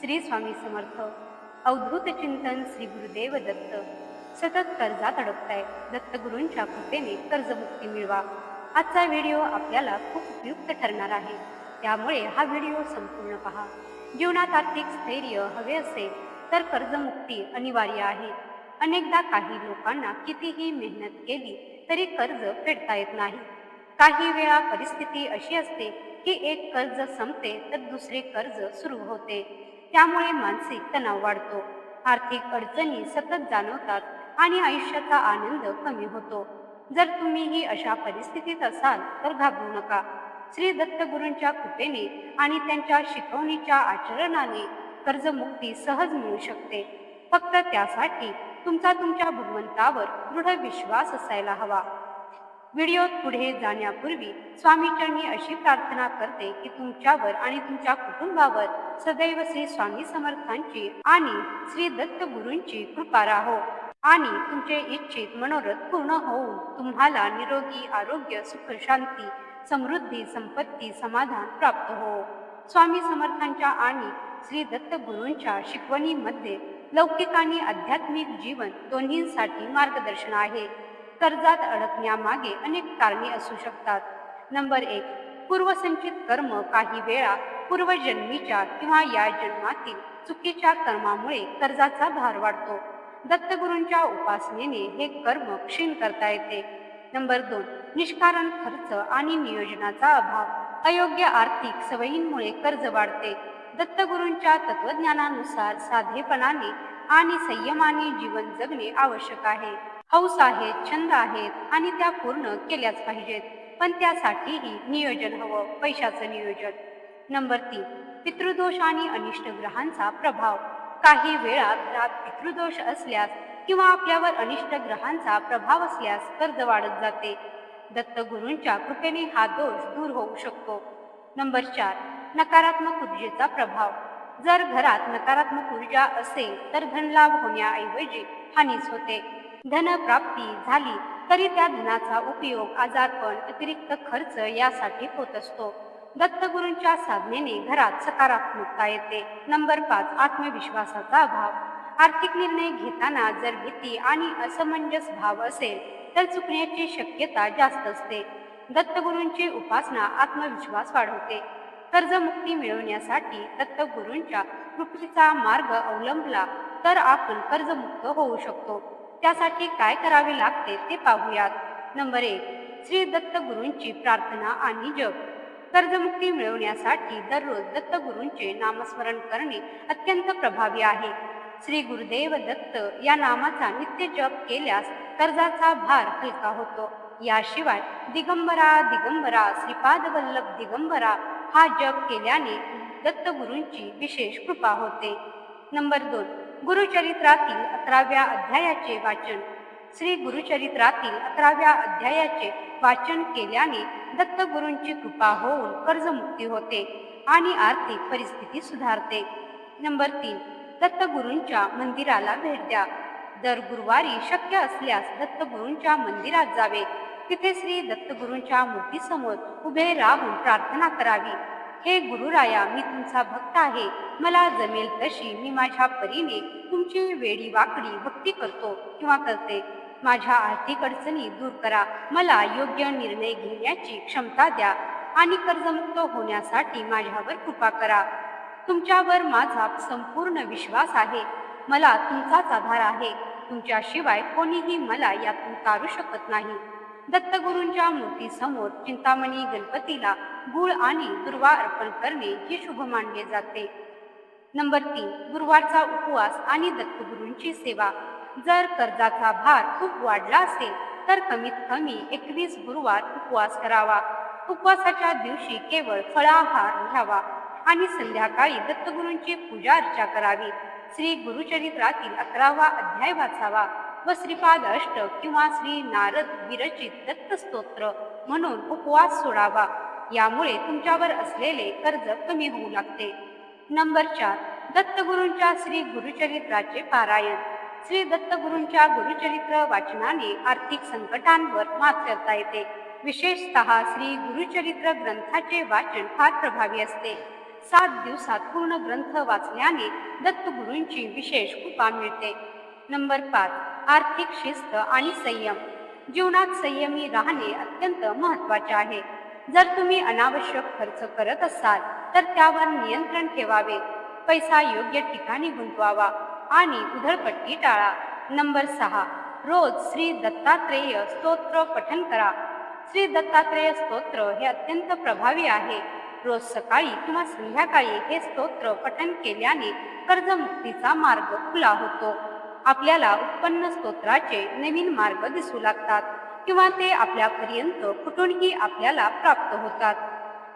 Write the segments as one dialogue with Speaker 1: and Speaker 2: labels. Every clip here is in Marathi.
Speaker 1: श्री स्वामी समर्थ. अवधूत चिंतन श्री गुरुदेव दत्त. सतत कर्जात अडकताय. दत्तगुरूंच्या कृपेने कर्जमुक्ती मिळवा. आजचा व्हिडिओ आपल्याला खूप उपयुक्त ठरणार आहे. त्यामुळे हा व्हिडिओ संपूर्ण पहा. जीवनात आर्थिक स्थैर्य हवे असेल तर कर्जमुक्ती अनिवार्य आहे. अनेकदा काही लोकांना कितीही मेहनत केली तरी कर्ज फेडता येत नाही. काही वेळा परिस्थिती अशी असते की एक कर्ज संपते तर दुसरे कर्ज सुरू होते. त्यामुळे मानसिक तणाव वाढतो. आर्थिक अडचणी सतत जाणवतात आणि आयुष्याचा आनंद कमी होतो. जर तुम्हीही अशा परिस्थितीत असाल तर घाबरू नका. श्री दत्तगुरूंच्या कृपेने आणि त्यांच्या शिकवणीच्या आचरणाने कर्जमुक्ती सहज मिळू शकते. फक्त त्यासाठी तुमचा तुमच्या भगवंतावर दृढ विश्वास असायला हवा. व्हिडिओत पुढे जाण्यापूर्वी स्वामीचरणी अशी प्रार्थना करते की तुमच्यावर आणि तुमच्या कुटुंबावर सदैव श्री स्वामी समर्थांची आणि श्री दत्त गुरूंची कृपा राहो. आणि तुमचे इच्छित मनोरथ पूर्ण होऊन तुम्हाला निरोगी आरोग्य सुख शांती समृद्धी संपत्ती समाधान प्राप्त हो. स्वामी समर्थांच्या आणि श्री दत्त गुरूंच्या शिकवणीमध्ये लौकिक आणि आध्यात्मिक जीवन दोन्हींसाठी मार्गदर्शन आहे. कर्जात अडकण्यामागे अनेक कारणे असू शकतात. नंबर एक पूर्वसंचित कर्म काही वेळा पूर्वजन्मीच्या किंवा या जन्मातील चुकीच्या कर्मामुळे कर्जाचा भार वाढतो. दत्तगुरूंच्या उपासनेने हे कर्म क्षीण करता येते. नंबर दोन निष्कारण खर्च आणि नियोजनाचा अभाव. अयोग्य आर्थिक सवयींमुळे कर्ज वाढते. दत्तगुरूंच्या तत्वज्ञानानुसार साधेपणाने आणि संयमाने जीवन जगणे आवश्यक आहे. हौस आहेत छंद आहेत आणि त्या पूर्ण केल्याच पाहिजेत. पण त्यासाठीही नियोजन हवं पैशाचं नियोजन. नंबर तीन पितृदोष आणि अनिष्ट ग्रहांचा प्रभाव. काही वेळा घरात पितृदोष असल्यास किंवा आपल्यावर अनिष्ट ग्रहांचा प्रभाव असल्यास कर्ज वाढत जाते. दत्तगुरूंच्या कृपेने हा दोष दूर होऊ शकतो. नंबर चार नकारात्मक ऊर्जेचा प्रभाव. जर घरात नकारात्मक ऊर्जा असेल तर धनलाभ होण्याऐवजी हानीच होते. धनप्राप्ती झाली तरी त्या धनाचा उपयोग आजारपण अतिरिक्त खर्च यासाठी होत असतो. दत्तगुरूंच्या साधनेने घरात सकारात्मकता येते. नंबर पाच आत्मविश्वासाचा अभाव. आर्थिक निर्णय घेताना जर भीती आणि असमंजस भाव असेल तर चुकण्याची शक्यता जास्त असते. दत्तगुरूंची उपासना आत्मविश्वास वाढवते. कर्जमुक्ती मिळवण्यासाठी दत्तगुरूंच्या कृपेचा मार्ग अवलंबला तर आपण कर्जमुक्त होऊ शकतो. त्यासाठी काय करावे लागते ते पाहूयात. नंबर एक श्री दत्तगुरूंची प्रार्थना आणि जप. कर्जमुक्ती मिळवण्यासाठी दररोज दत्तगुरूंचे नामस्मरण करणे अत्यंत प्रभावी आहे. श्री गुरुदेव दत्त या नामाचा नित्य जप केल्यास कर्जाचा भार हलका होतो. याशिवाय दिगंबरा दिगंबरा श्रीपाद वल्लभ दिगंबरा हा जप केल्याने दत्तगुरूंची विशेष कृपा होते. नंबर दोन गुरुचरित्रातील अकराव्या अध्यायाचे वाचन. श्री गुरुचरित्रातील अकराव्या अध्यायाचे वाचन केल्याने दत्तगुरूंची कृपा होऊन कर्जमुक्ती होते आणि आर्थिक परिस्थिती सुधारते. नंबर तीन. दत्तगुरूंच्या मंदिराला भेट द्या. दर गुरुवारी शक्य असल्यास दत्तगुरूंच्या मंदिरात जावे. तिथे श्री दत्तगुरूंच्या मूर्तीसमोर उभे राहून प्रार्थना करावी. हे गुरुराया मी तुमचा भक्त आहे. मला जमेल तशी मी माझ्या परीने तुमची वेडी वाकडी भक्ती करतो किंवा करते. माझ्या आर्थिक अडचणी दूर करा. मला योग्य निर्णय घेण्याची क्षमता द्या आणि कर्जमुक्त होण्यासाठी माझ्यावर कृपा करा. तुमच्यावर माझा संपूर्ण विश्वास आहे. मला तुमचाच आधार आहे. तुमच्याशिवाय कोणीही मला यातून तारू शकत नाही. दत्तगुरूंच्या मूर्तीसमोर चिंतामणी गणपतीला गुळ आणि दुर्वा अर्पण करणे हे शुभ मानले जाते. नंबर तीन गुरुवारचा उपवास आणि दत्तगुरूंची सेवा. जर कर्जाचा भार खूप वाढला असेल तर कमीत कमी एकवीस गुरुवार उपवास करावा. उपवासाच्या दिवशी केवळ फळाहार घ्यावा आणि संध्याकाळी दत्तगुरूंची पूजा अर्चा करावी. श्री गुरुचरित्रातील अकरावा अध्याय वाचावा व श्रीपाद अष्ट किंवा श्री नारद विरचित दत्त स्तोत्र म्हणून उपवास सोडावा. यामुळे तुमच्यावर असलेले कर्ज कमी होऊ लागते. नंबर चार दत्तगुरूंच्या श्री गुरुचरित्राचे पारायण. श्री दत्तगुरूंच्या गुरुचरित्र वाचनाने आर्थिक संकटांवर मात करता येते. विशेषतः श्री गुरुचरित्र ग्रंथाचे वाचन फार प्रभावी असते. सात दिवसात पूर्ण ग्रंथ वाचल्याने दत्तगुरूंची विशेष कृपा मिळते. नंबर पाच आर्थिक शिस्त आणि संयम. जीवनात संयमी राहणे अत्यंत महत्त्वाचे आहे. जर तुम्ही अनावश्यक खर्च करत असाल तर त्यावर नियंत्रण ठेवावे. पैसा योग्य ठिकाणी गुंतवावा आणि उधळपट्टी टाळा. नंबर सहा रोज श्री दत्तात्रेय स्तोत्र पठन करा. श्री दत्तात्रेय स्तोत्र हे अत्यंत प्रभावी आहे. रोज सकाळी किंवा संध्याकाळी हे स्तोत्र पठन केल्याने कर्जमुक्तीचा मार्ग खुला होतो. आपल्याला उत्पन्न स्तोत्राचे नवीन मार्ग दिसू लागतात. किंवा ते आपल्यापर्यंत कुठूनही आपल्याला प्राप्त होतात.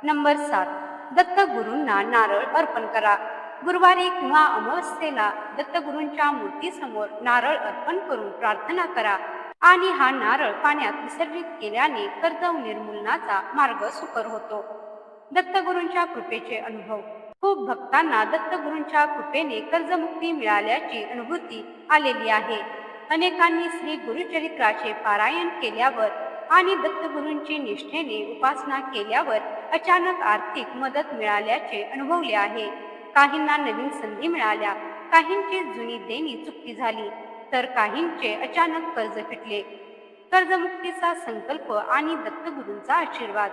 Speaker 1: नंबर सात दत्तगुरूंना नारळ अर्पण करा. गुरुवारी किंवा अमावस्येला दत्तगुरूंच्या मूर्तीसमोर नारळ अर्पण करून प्रार्थना करा आणि हा नारळ पाण्यात विसर्जित केल्याने कर्तव निर्मूलनाचा मार्ग सुकर होतो. दत्तगुरूंच्या कृपेचे अनुभव. खूप भक्तांना दत्तगुरूंच्या कृपेने कर्जमुक्ती मिळाल्याची अनुभूती आलेली आहे. अनेकांनी श्री गुरुचरित्राचे पारायण केल्यावर आणि दत्तगुरूंची निष्ठेने उपासना केल्यावर अचानक आर्थिक मदत मिळाल्याचे अनुभवले आहे. काहींना नवीन संधी मिळाल्या काहींची जुनी देणी चुकती झाली तर काहींचे अचानक कर्ज फिटले. कर्जमुक्तीचा संकल्प आणि दत्तगुरूंचा आशीर्वाद.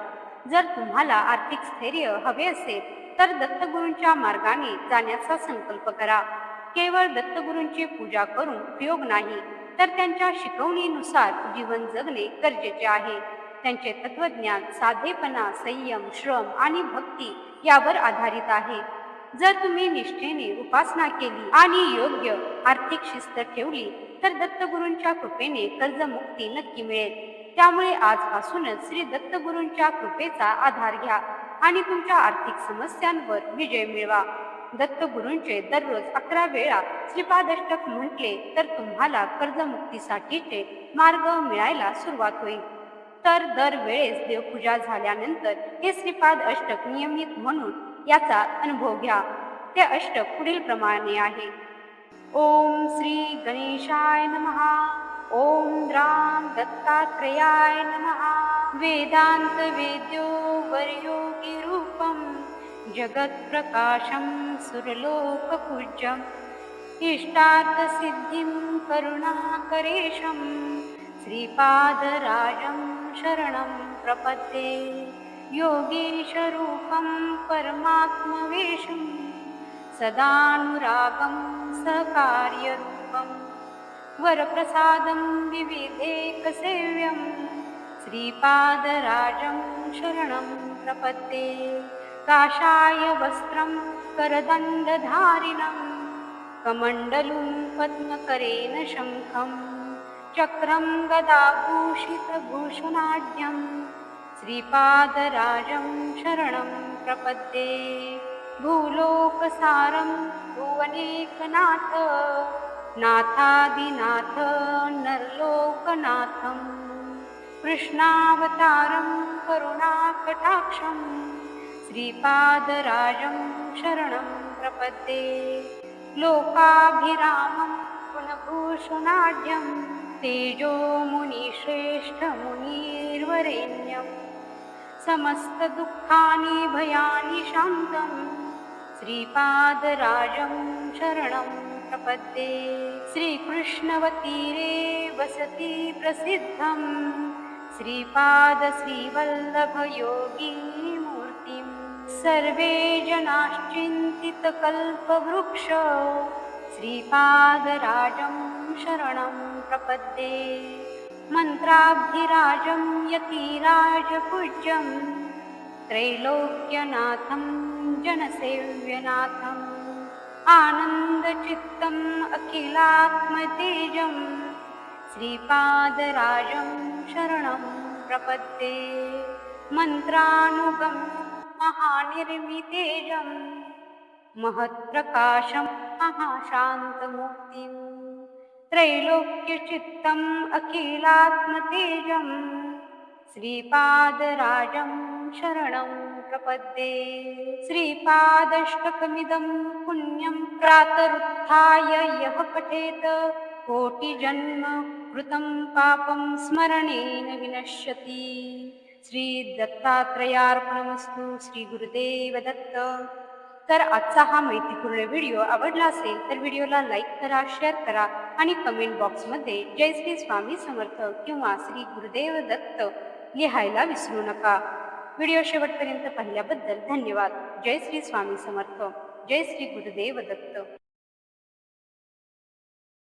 Speaker 1: जर तुम्हाला आर्थिक स्थैर्य हवे असेल तर दत्तगुरूंच्या मार्गाने जाण्याचा संकल्प करा. केवळ दत्तगुरूंची पूजा करून उपयोग नाही तर त्यांच्या शिकवणीनुसार जीवन जगणे गरजेचे आहे. त्यांचे तत्वज्ञान साधेपणा संयम श्रम आणि भक्ती यावर आधारित आहे. जर तुम्ही निष्ठेने उपासना केली आणि योग्य आर्थिक शिस्त ठेवली तर दत्तगुरूंच्या कृपेने कर्जमुक्ती नक्की मिळेल. त्यामुळे आजपासूनच श्री दत्तगुरूंच्या कृपेचा आधार घ्या आणि तुमच्या आर्थिक समस्यांवर विजय मिळवा. दत्तगुरूंचे दररोज अकरा वेळा श्रीपादष्टक म्हटले तर तुम्हाला कर्जमुक्तीसाठीचे मार्ग मिळायला सुरुवात होईल. तर दरवेळेस देवपूजा झाल्यानंतर हे श्रीपाद अष्टक नियमित म्हणून याचा अनुभव घ्या. ते अष्टक पुढील प्रमाणे आहे. ओम श्री गणेशाय नमहा ओम द्राम दत्तात्रेयाय नमहा वेदांत वेद्यो वर्यो जगत्प्रकाशं सुरलोकपूज्यम्। इष्टार्थसिद्धिं करुणाकरेशं श्रीपादराजं शरणं प्रपद्ये। योगीशरूपं परमात्मवेशं सदानुरागं सहकार्यरूपं वरप्रसादं विविधेकसेव्यं श्रीपादराजं शरणं प्रपद्ये काषाय वस्त्रं करदण्डधारिणं कमण्डलुं पद्मकरेण शङ्खं चक्रं गदाभूषितभूषणाढ्यं श्रीपादराजं शरणं प्रपद्ये। भूलोकसारं भुवनेकनाथ नाथादिनाथ नरलोकनाथं कृष्णावतारं करुणाकटाक्षम् श्रीपादराजं शरणं प्रपद्ये। लोकाभिरामं पुनभूषणाढ्यं तेजो मुनिश्रेष्ठमुनिर्वरेण्यं। समस्तदुःखानि भयानि शान्तं श्रीपादराजं शरणं प्रपद्ये। श्रीकृष्णवतीरे वसति प्रसिद्धं श्रीपादश्रीवल्लभयोगी सर्वे जनाश्चिन्तितकल्पवृक्ष श्रीपादराजं शरणं प्रपद्ये। मन्त्राब्धिराजं यतिराजपूज्यं। त्रैलोक्यनाथं जनसेव्यनाथम् आनन्दचित्तम् अखिलात्मतेजं। श्रीपादराजं शरणं प्रपद्ये। मन्त्रानुगम् महानिर्मितेजं महत्प्रकाशं महाशान्तमुक्तिं त्रैलोक्यचित्तम् अखिलात्मतेजं श्रीपादराजं शरणं प्रपद्ये। श्रीपादष्टकमिदं पुण्यं प्रातरुत्थाय यः पठेत कोटिजन्म कृतं पापं स्मरणेन विनश्यति श्री दत्तात्रयार्पणमस्तु श्री गुरुदेव दत्त तर आजचा हा माहितीपूर्ण व्हिडिओ आवडला असेल तर व्हिडिओला लाईक करा शेअर करा आणि कमेंट बॉक्समध्ये जय श्री स्वामी समर्थ किंवा श्री गुरुदेव दत्त लिहायला विसरू नका. व्हिडिओ शेवटपर्यंत पाहिल्याबद्दल धन्यवाद. जय श्री स्वामी समर्थ. जय श्री गुरुदेव दत्त